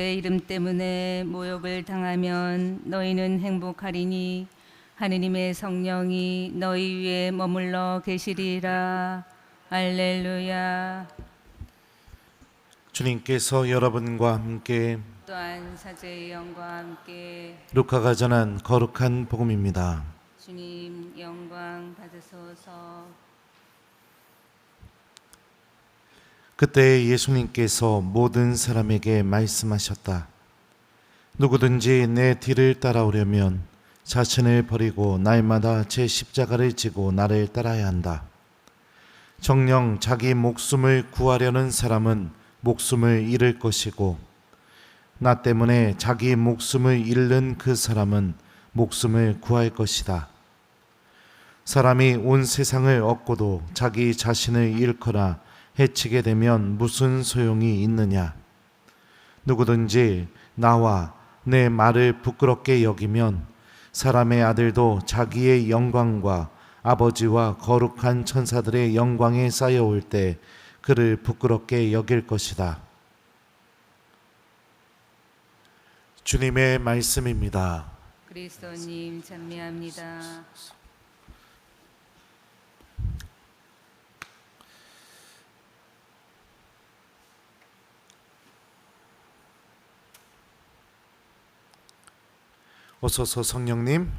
내 이름 때문에 모욕을 당하면 너희는 행복하리니 하느님의 성령이 너희 위에 머물러 계시리라. 알렐루야. 주님께서 여러분과 함께 또한 사제의 영과 함께 루카가 전한 거룩한 복음입니다. 주님 영광 받으소서. 그때 예수님께서 모든 사람에게 말씀하셨다. 누구든지 내 뒤를 따라오려면 자신을 버리고 날마다 제 십자가를 지고 나를 따라야 한다. 정령 자기 목숨을 구하려는 사람은 목숨을 잃을 것이고 나 때문에 자기 목숨을 잃는 그 사람은 목숨을 구할 것이다. 사람이 온 세상을 얻고도 자기 자신을 잃거나 해치게 되면 무슨 소용이 있느냐? 누구든지 나와 내 말을 부끄럽게 여기면 사람의 아들도 자기의 영광과 아버지와 거룩한 천사들의 영광에 쌓여올 때 그를 부끄럽게 여길 것이다. 주님의 말씀입니다. 그리스도님 찬미합니다. 오소서 성령님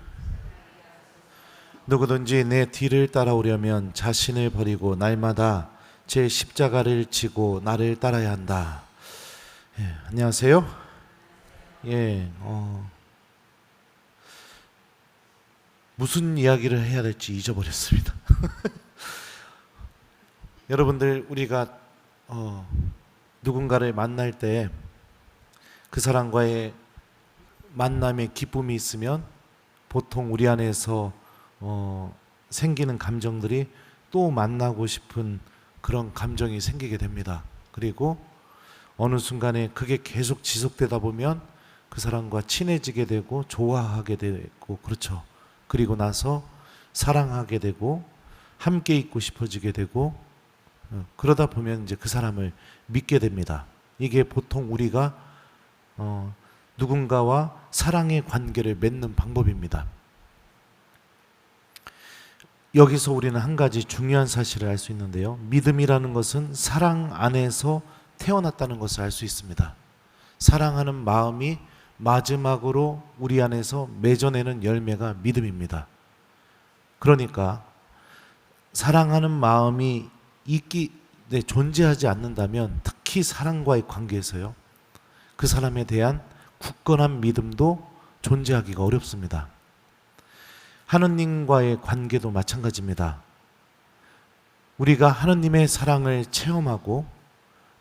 누구든지 내 뒤를 따라오려면 자신을 버리고 날마다 제 십자가를 지고 나를 따라야 한다. 예, 안녕하세요. 예, 어, 무슨 이야기를 해야 될지 잊어버렸습니다. 여러분들 우리가 어, 누군가를 만날 때 그 사람과의 만남에 기쁨이 있으면 보통 우리 안에서 어, 생기는 감정들이 또 만나고 싶은 그런 감정이 생기게 됩니다. 그리고 어느 순간에 그게 계속 지속되다 보면 그 사람과 친해지게 되고 좋아하게 되고 그렇죠. 그리고 나서 사랑하게 되고 함께 있고 싶어지게 되고 어, 그러다 보면 이제 그 사람을 믿게 됩니다. 이게 보통 우리가 어, 누군가와 사랑의 관계를 맺는 방법입니다. 여기서 우리는 한 가지 중요한 사실을 알 수 있는데요. 믿음이라는 것은 사랑 안에서 태어났다는 것을 알 수 있습니다. 사랑하는 마음이 마지막으로 우리 안에서 맺어내는 열매가 믿음입니다. 그러니까 사랑하는 마음이 있기 네, 존재하지 않는다면 특히 사랑과의 관계에서요. 그 사람에 대한 굳건한 믿음도 존재하기가 어렵습니다. 하느님과의 관계도 마찬가지입니다. 우리가 하느님의 사랑을 체험하고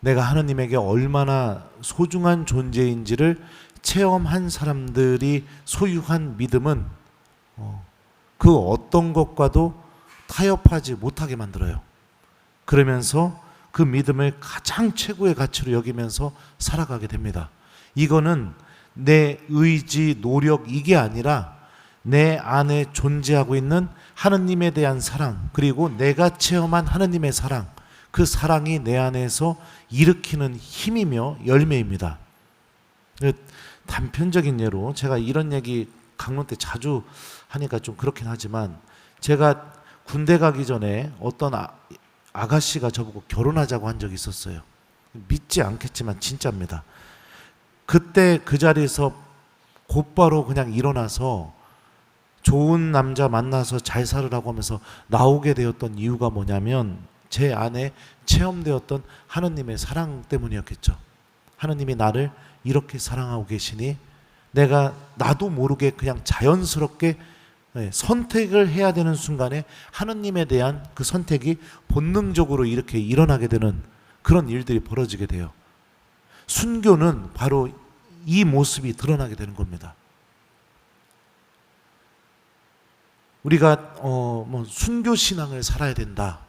내가 하느님에게 얼마나 소중한 존재인지를 체험한 사람들이 소유한 믿음은 어, 그 어떤 것과도 타협하지 못하게 만들어요. 그러면서 그 믿음을 가장 최고의 가치로 여기면서 살아가게 됩니다. 이거는 내 의지, 노력 이게 아니라 내 안에 존재하고 있는 하느님에 대한 사랑, 그리고 내가 체험한 하느님의 사랑, 그 사랑이 내 안에서 일으키는 힘이며 열매입니다. 그 단편적인 예로 제가 이런 얘기 강론 때 자주 하니까 좀 그렇긴 하지만 제가 군대 가기 전에 어떤 아, 아가씨가 저보고 결혼하자고 한 적이 있었어요. 믿지 않겠지만 진짜입니다. 그때 그 자리에서 곧바로 그냥 일어나서 좋은 남자 만나서 잘 살으라고 하면서 나오게 되었던 이유가 뭐냐면 제 안에 체험되었던 하느님의 사랑 때문이었겠죠. 하느님이 나를 이렇게 사랑하고 계시니 내가 나도 모르게 그냥 자연스럽게 네, 선택을 해야 되는 순간에 하느님에 대한 그 선택이 본능적으로 이렇게 일어나게 되는 그런 일들이 벌어지게 돼요. 순교는 바로 이 모습이 드러나게 되는 겁니다. 우리가 어 뭐 순교 신앙을 살아야 된다.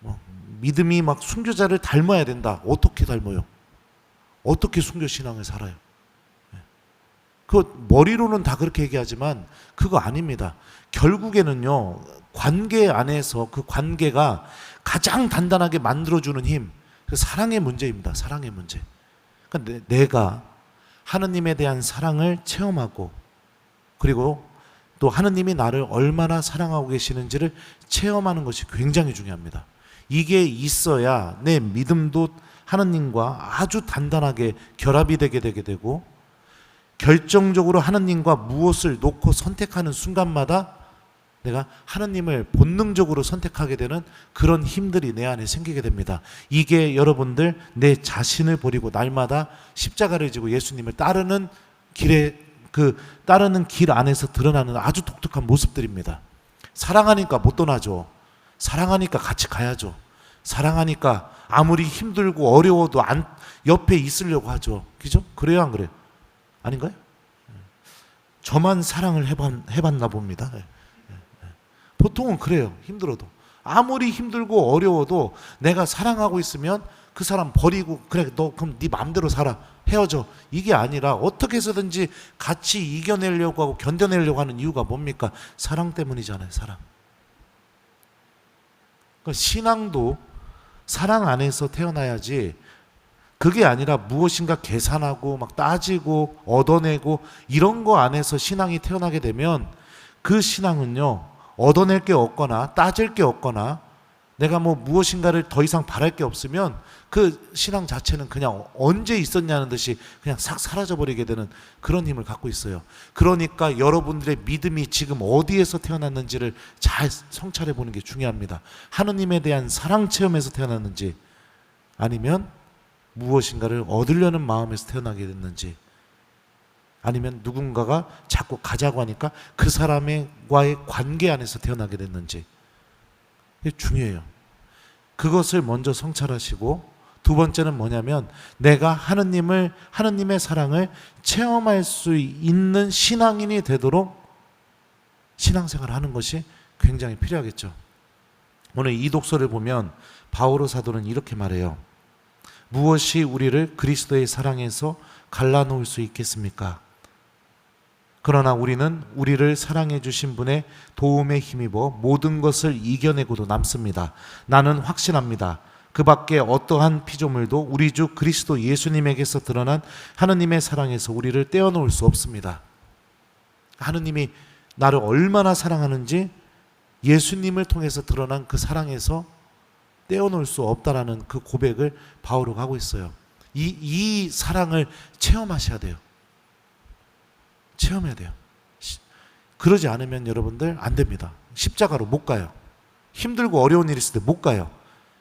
뭐 믿음이 막 순교자를 닮아야 된다. 어떻게 닮아요? 어떻게 순교 신앙을 살아요? 예. 그 머리로는 다 그렇게 얘기하지만 그거 아닙니다. 결국에는요 관계 안에서 그 관계가 가장 단단하게 만들어주는 힘, 그 사랑의 문제입니다. 사랑의 문제. 그러니까 내, 내가 하느님에 대한 사랑을 체험하고 그리고 또 하느님이 나를 얼마나 사랑하고 계시는지를 체험하는 것이 굉장히 중요합니다. 이게 있어야 내 믿음도 하느님과 아주 단단하게 결합이 되게 되게 되고 결정적으로 하느님과 무엇을 놓고 선택하는 순간마다 내가 하느님을 본능적으로 선택하게 되는 그런 힘들이 내 안에 생기게 됩니다. 이게 여러분들 내 자신을 버리고 날마다 십자가를 지고 예수님을 따르는 길에 그 따르는 길 안에서 드러나는 아주 독특한 모습들입니다. 사랑하니까 못 떠나죠. 사랑하니까 같이 가야죠. 사랑하니까 아무리 힘들고 어려워도 안 옆에 있으려고 하죠. 그죠? 그래요, 안 그래요? 아닌가요? 저만 사랑을 해봤, 해봤나 봅니다. 보통은 그래요. 힘들어도. 아무리 힘들고 어려워도 내가 사랑하고 있으면 그 사람 버리고 그래 너 그럼 네 마음대로 살아 헤어져 이게 아니라 어떻게 해서든지 같이 이겨내려고 하고 견뎌내려고 하는 이유가 뭡니까 사랑 때문이잖아요 사랑 그 신앙도 사랑 안에서 태어나야지 그게 아니라 무엇인가 계산하고 막 따지고 얻어내고 이런 거 안에서 신앙이 태어나게 되면 그 신앙은요 얻어낼 게 없거나 따질 게 없거나 내가 뭐 무엇인가를 더 이상 바랄 게 없으면 그 신앙 자체는 그냥 언제 있었냐는 듯이 그냥 싹 사라져 버리게 되는 그런 힘을 갖고 있어요. 그러니까 여러분들의 믿음이 지금 어디에서 태어났는지를 잘 성찰해 보는 게 중요합니다. 하느님에 대한 사랑 체험에서 태어났는지 아니면 무엇인가를 얻으려는 마음에서 태어나게 됐는지 아니면 누군가가 자꾸 가자고 하니까 그 사람과의 관계 안에서 태어나게 됐는지 중요해요. 그것을 먼저 성찰하시고 두 번째는 뭐냐면 내가 하느님을 하느님의 사랑을 체험할 수 있는 신앙인이 되도록 신앙생활을 하는 것이 굉장히 필요하겠죠. 오늘 이 독서를 보면 바오로 사도는 이렇게 말해요. 무엇이 우리를 그리스도의 사랑에서 갈라놓을 수 있겠습니까? 그러나 우리는 우리를 사랑해 주신 분의 도움에 힘입어 모든 것을 이겨내고도 남습니다. 나는 확신합니다. 그 밖에 어떠한 피조물도 우리 주 그리스도 예수님에게서 드러난 하느님의 사랑에서 우리를 떼어놓을 수 없습니다. 하느님이 나를 얼마나 사랑하는지 예수님을 통해서 드러난 그 사랑에서 떼어놓을 수 없다라는 그 고백을 바울은 하고 있어요. 이, 이 사랑을 체험하셔야 돼요. 체험해야 돼요. 시- 그러지 않으면 여러분들 안 됩니다. 십자가로 못 가요. 힘들고 어려운 일 있을 때 못 가요.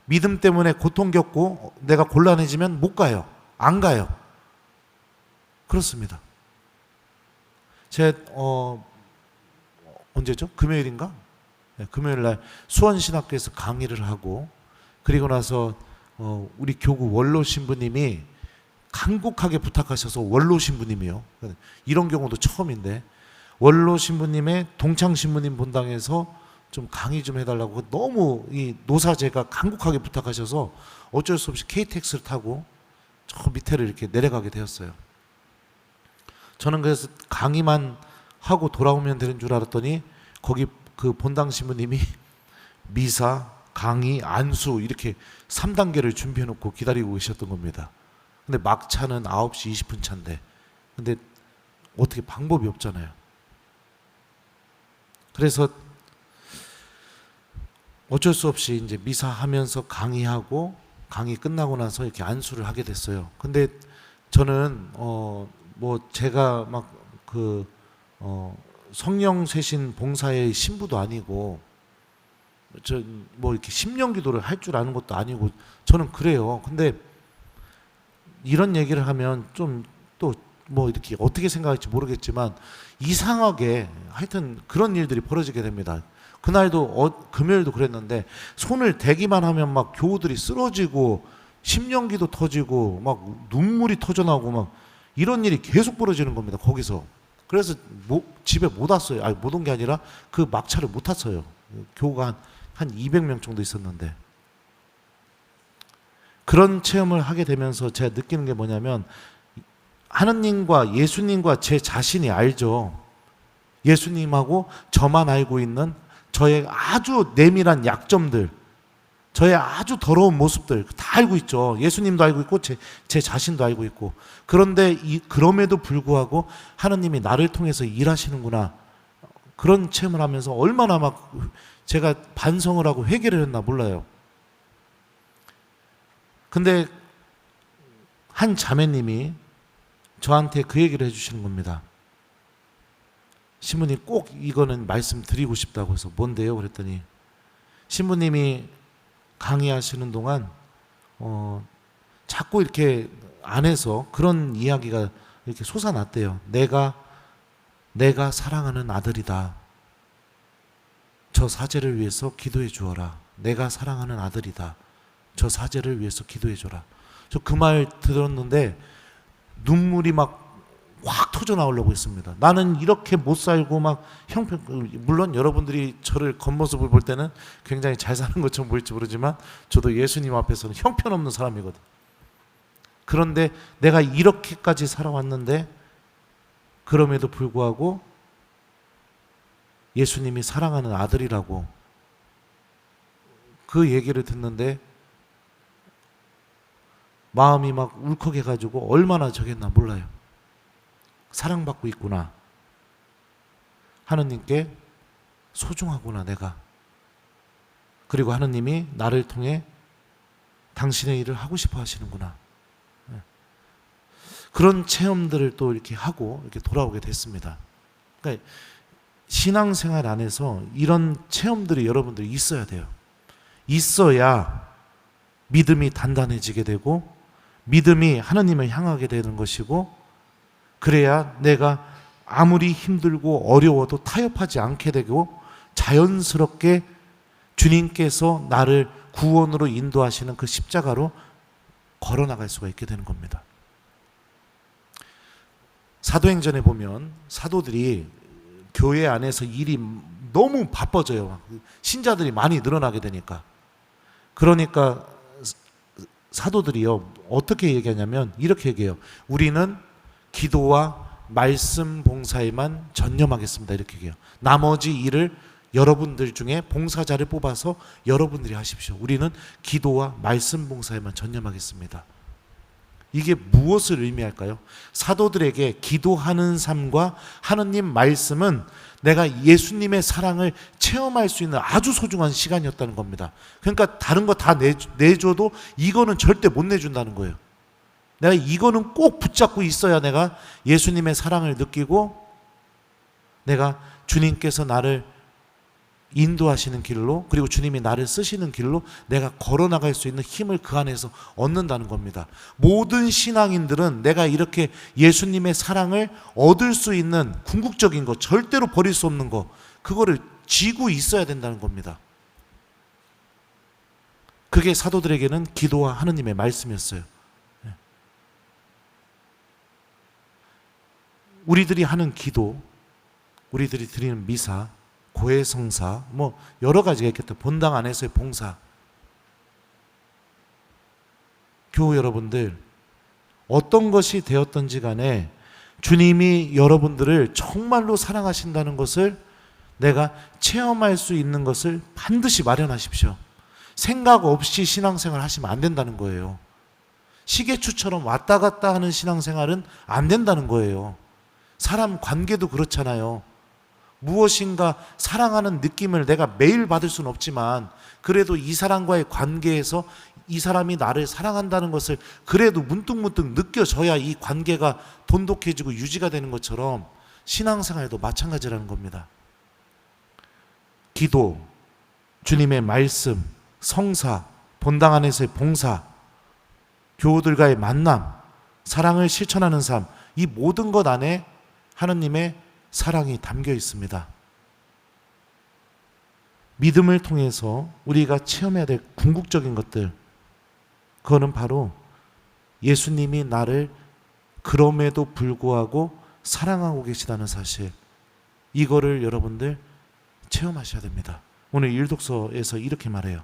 믿음 때문에 고통 겪고 내가 곤란해지면 못 가요. 안 가요. 그렇습니다. 제 어, 언제죠? 금요일인가? 네, 금요일 날 수원신학교에서 강의를 하고 그리고 나서 어, 우리 교구 원로 신부님이 간곡하게 부탁하셔서 원로 신부님이요. 이런 경우도 처음인데 원로 신부님의 동창 신부님 본당에서 좀 강의 좀 해달라고 너무 이 노사제가 간곡하게 부탁하셔서 어쩔 수 없이 KTX를 타고 저 밑에를 이렇게 내려가게 되었어요. 저는 그래서 강의만 하고 돌아오면 되는 줄 알았더니 거기 그 본당 신부님이 미사, 강의, 안수 이렇게 3단계를 준비해 놓고 기다리고 계셨던 겁니다. 근데 막차는 9시 20분 차인데 근데 어떻게 방법이 없잖아요. 그래서 어쩔 수 없이 이제 미사 하면서 강의하고 강의 끝나고 나서 이렇게 안수를 하게 됐어요. 근데 저는 어 뭐 제가 막그 어 성령 쇄신 봉사의 신부도 아니고 저 뭐 이렇게 심령 기도를 할 줄 아는 것도 아니고 저는 그래요. 근데 이런 얘기를 하면 좀 또 뭐 이렇게 어떻게 생각할지 모르겠지만 이상하게 하여튼 그런 일들이 벌어지게 됩니다. 그날도 어, 금요일도 그랬는데 손을 대기만 하면 막 교우들이 쓰러지고 심령기도 터지고 막 눈물이 터져나오고 막 이런 일이 계속 벌어지는 겁니다. 거기서 그래서 뭐, 집에 못 왔어요. 아니 못 온 게 아니라 그 막차를 못 탔어요. 교우가 한, 한 200명 정도 있었는데 그런 체험을 하게 되면서 제가 느끼는 게 뭐냐면 하느님과 예수님과 제 자신이 알죠. 예수님하고 저만 알고 있는 저의 아주 내밀한 약점들 저의 아주 더러운 모습들 다 알고 있죠. 예수님도 알고 있고 제, 제 자신도 알고 있고 그런데 이, 그럼에도 불구하고 하나님이 나를 통해서 일하시는구나 그런 체험을 하면서 얼마나 막 제가 반성을 하고 회개를 했나 몰라요. 근데 한 자매님이 저한테 그 얘기를 해주시는 겁니다. 신부님 꼭 이거는 말씀드리고 싶다고 해서 뭔데요? 그랬더니 신부님이 강의하시는 동안 어, 자꾸 이렇게 안에서 그런 이야기가 이렇게 솟아났대요. 내가 내가 사랑하는 아들이다. 저 사제를 위해서 기도해 주어라. 내가 사랑하는 아들이다. 저 사제를 위해서 기도해 줘라. 저 그 말 들었는데 눈물이 막 확 터져 나오려고 했습니다. 나는 이렇게 못 살고 막 형편 물론 여러분들이 저를 겉모습을 볼 때는 굉장히 잘 사는 것처럼 보일지 모르지만 저도 예수님 앞에서는 형편없는 사람이거든. 그런데 내가 이렇게까지 살아왔는데 그럼에도 불구하고 예수님이 사랑하는 아들이라고 그 얘기를 듣는데 마음이 막 울컥해 가지고 얼마나 저겠나 몰라요. 사랑받고 있구나. 하느님께 소중하구나 내가. 그리고 하느님이 나를 통해 당신의 일을 하고 싶어 하시는구나. 예. 그런 체험들을 또 이렇게 하고 이렇게 돌아오게 됐습니다. 그러니까 신앙생활 안에서 이런 체험들이 여러분들이 있어야 돼요. 있어야 믿음이 단단해지게 되고 믿음이 하나님을 향하게 되는 것이고 그래야 내가 아무리 힘들고 어려워도 타협하지 않게 되고 자연스럽게 주님께서 나를 구원으로 인도하시는 그 십자가로 걸어 나갈 수가 있게 되는 겁니다. 사도행전에 보면 사도들이 교회 안에서 일이 너무 바빠져요. 신자들이 많이 늘어나게 되니까. 그러니까 사도들이요 어떻게 얘기하냐면 이렇게 얘기해요. 우리는 기도와 말씀 봉사에만 전념하겠습니다. 이렇게 얘기해요. 나머지 일을 여러분들 중에 봉사자를 뽑아서 여러분들이 하십시오. 우리는 기도와 말씀 봉사에만 전념하겠습니다. 이게 무엇을 의미할까요? 사도들에게 기도하는 삶과 하느님 말씀은 내가 예수님의 사랑을 체험할 수 있는 아주 소중한 시간이었다는 겁니다. 그러니까 다른 거 다 내줘도 이거는 절대 못 내준다는 거예요. 내가 이거는 꼭 붙잡고 있어야 내가 예수님의 사랑을 느끼고 내가 주님께서 나를 인도하시는 길로 그리고 주님이 나를 쓰시는 길로 내가 걸어 나갈 수 있는 힘을 그 안에서 얻는다는 겁니다. 모든 신앙인들은 내가 이렇게 예수님의 사랑을 얻을 수 있는 궁극적인 것, 절대로 버릴 수 없는 것, 그거를 쥐고 있어야 된다는 겁니다. 그게 사도들에게는 기도와 하느님의 말씀이었어요. 예. 우리들이 하는 기도, 우리들이 드리는 미사, 고해성사 뭐 여러 가지가 있겠다. 본당 안에서의 봉사. 교우 여러분들 어떤 것이 되었던지 간에 주님이 여러분들을 정말로 사랑하신다는 것을 내가 체험할 수 있는 것을 반드시 마련하십시오. 생각 없이 신앙생활 하시면 안 된다는 거예요. 시계추처럼 왔다 갔다 하는 신앙생활은 안 된다는 거예요. 사람 관계도 그렇잖아요. 무엇인가 사랑하는 느낌을 내가 매일 받을 수는 없지만 그래도 이 사람과의 관계에서 이 사람이 나를 사랑한다는 것을 그래도 문득문득 느껴져야 이 관계가 돈독해지고 유지가 되는 것처럼 신앙생활도 마찬가지라는 겁니다. 기도, 주님의 말씀, 성사, 본당 안에서의 봉사, 교우들과의 만남, 사랑을 실천하는 삶, 이 모든 것 안에 하느님의 사랑이 담겨 있습니다. 믿음을 통해서 우리가 체험해야 될 궁극적인 것들, 그거는 바로 예수님이 나를 그럼에도 불구하고 사랑하고 계시다는 사실, 이거를 여러분들 체험하셔야 됩니다. 오늘 일독서에서 이렇게 말해요.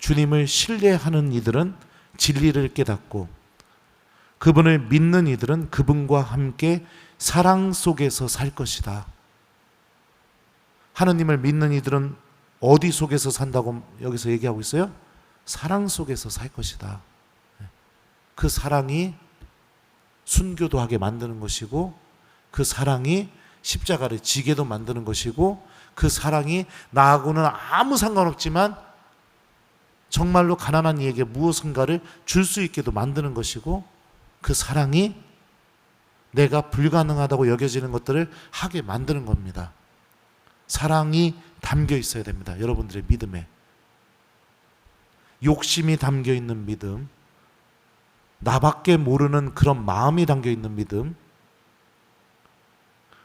주님을 신뢰하는 이들은 진리를 깨닫고 그분을 믿는 이들은 그분과 함께 사랑 속에서 살 것이다. 하느님을 믿는 이들은 어디 속에서 산다고 여기서 얘기하고 있어요? 사랑 속에서 살 것이다. 그 사랑이 순교도 하게 만드는 것이고 그 사랑이 십자가를 지게도 만드는 것이고 그 사랑이 나하고는 아무 상관없지만 정말로 가난한 이에게 무엇인가를 줄 수 있게도 만드는 것이고 그 사랑이 내가 불가능하다고 여겨지는 것들을 하게 만드는 겁니다. 사랑이 담겨 있어야 됩니다. 여러분들의 믿음에. 욕심이 담겨 있는 믿음, 나밖에 모르는 그런 마음이 담겨 있는 믿음,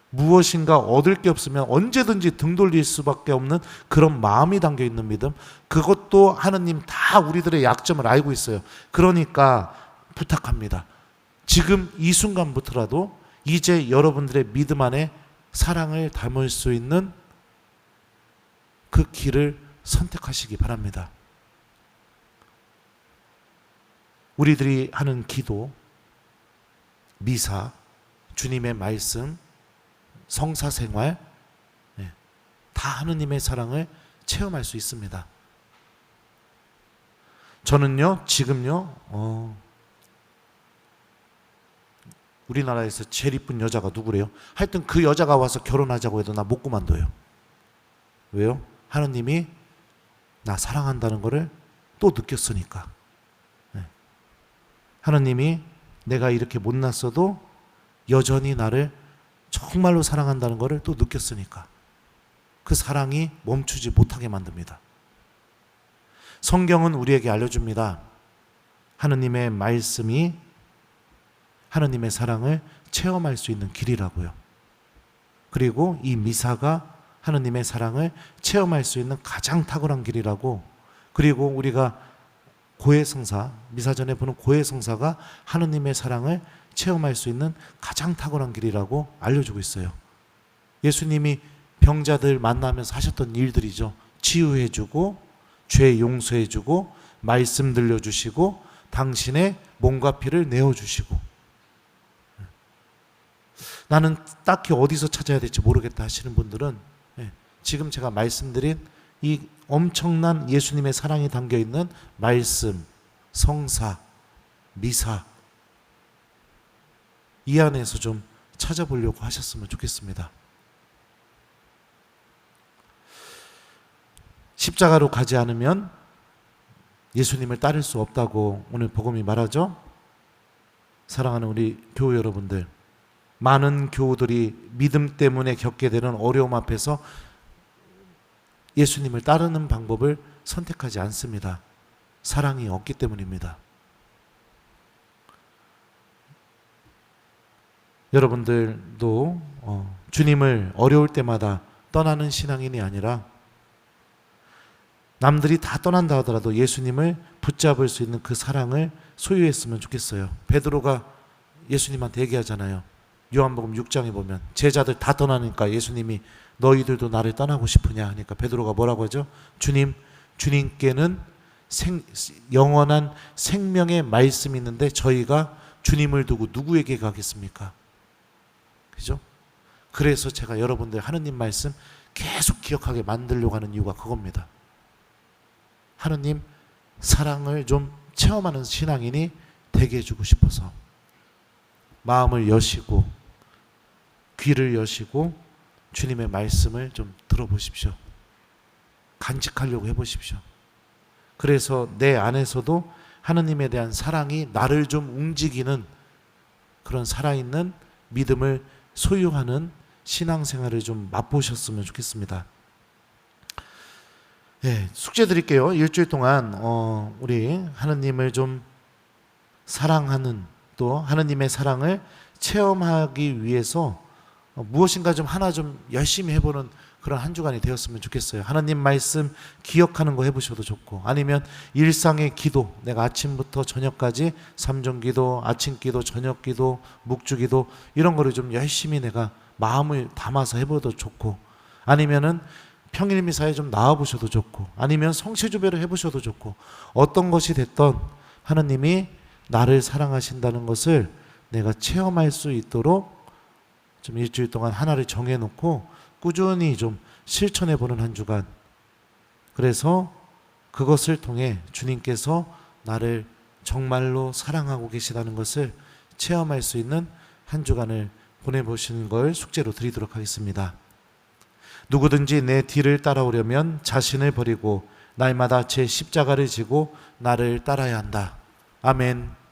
무엇인가 얻을 게 없으면 언제든지 등 돌릴 수밖에 없는 그런 마음이 담겨 있는 믿음, 그것도 하느님 다 우리들의 약점을 알고 있어요. 그러니까 부탁합니다. 지금 이 순간부터라도 이제 여러분들의 믿음 안에 사랑을 담을 수 있는 그 길을 선택하시기 바랍니다. 우리들이 하는 기도, 미사, 주님의 말씀, 성사 생활, 네, 다 하느님의 사랑을 체험할 수 있습니다. 저는요, 지금요, 어, 우리나라에서 제일 이쁜 여자가 누구래요? 하여튼 그 여자가 와서 결혼하자고 해도 나 못 그만둬요. 왜요? 하느님이 나 사랑한다는 것을 또 느꼈으니까. 네. 하느님이 내가 이렇게 못났어도 여전히 나를 정말로 사랑한다는 것을 또 느꼈으니까. 그 사랑이 멈추지 못하게 만듭니다. 성경은 우리에게 알려줍니다. 하느님의 말씀이 하느님의 사랑을 체험할 수 있는 길이라고요. 그리고 이 미사가 하느님의 사랑을 체험할 수 있는 가장 탁월한 길이라고 그리고 우리가 고해성사 미사전에 보는 고해성사가 하느님의 사랑을 체험할 수 있는 가장 탁월한 길이라고 알려주고 있어요. 예수님이 병자들 만나면서 하셨던 일들이죠. 치유해주고 죄 용서해주고 말씀 들려주시고 당신의 몸과 피를 내어주시고 나는 딱히 어디서 찾아야 될지 모르겠다 하시는 분들은 예, 지금 제가 말씀드린 이 엄청난 예수님의 사랑이 담겨 있는 말씀, 성사, 미사 이 안에서 좀 찾아보려고 하셨으면 좋겠습니다. 십자가로 가지 않으면 예수님을 따를 수 없다고 오늘 복음이 말하죠. 사랑하는 우리 교우 여러분들, 많은 교우들이 믿음 때문에 겪게 되는 어려움 앞에서 예수님을 따르는 방법을 선택하지 않습니다. 사랑이 없기 때문입니다. 여러분들도 어, 주님을 어려울 때마다 떠나는 신앙인이 아니라 남들이 다 떠난다 하더라도 예수님을 붙잡을 수 있는 그 사랑을 소유했으면 좋겠어요. 베드로가 예수님한테 얘기하잖아요. 요한복음 6장에 보면 제자들 다 떠나니까 예수님이 너희들도 나를 떠나고 싶으냐 하니까 베드로가 뭐라고 하죠? 주님, 주님께는 생, 영원한 생명의 말씀이 있는데 저희가 주님을 두고 누구에게 가겠습니까? 그죠? 그래서 제가 여러분들 하느님 말씀 계속 기억하게 만들려고 하는 이유가 그겁니다. 하느님 사랑을 좀 체험하는 신앙인이 되게 해주고 싶어서 마음을 여시고 귀를 여시고 주님의 말씀을 좀 들어보십시오. 간직하려고 해보십시오. 그래서 내 안에서도 하느님에 대한 사랑이 나를 좀 움직이는 그런 살아있는 믿음을 소유하는 신앙생활을 좀 맛보셨으면 좋겠습니다. 예, 숙제 드릴게요. 일주일 동안 어, 우리 하느님을 좀 사랑하는 또 하느님의 사랑을 체험하기 위해서 어, 무엇인가 좀 하나 좀 열심히 해보는 그런 한 주간이 되었으면 좋겠어요. 하나님 말씀 기억하는 거 해보셔도 좋고 아니면 일상의 기도 내가 아침부터 저녁까지 삼종 기도, 아침 기도, 저녁 기도, 묵주 기도 이런 거를 좀 열심히 내가 마음을 담아서 해봐도 좋고 아니면은 평일 미사에 좀 나와 보셔도 좋고 아니면 성취주배를 해보셔도 좋고 어떤 것이 됐던 하나님이 나를 사랑하신다는 것을 내가 체험할 수 있도록 좀 일주일 동안 하나를 정해놓고 꾸준히 좀 실천해 보는 한 주간. 그래서 그것을 통해 주님께서 나를 정말로 사랑하고 계시다는 것을 체험할 수 있는 한 주간을 보내보시는 걸 숙제로 드리도록 하겠습니다. 누구든지 내 뒤를 따라오려면 자신을 버리고 날마다 제 십자가를 지고 나를 따라야 한다. 아멘.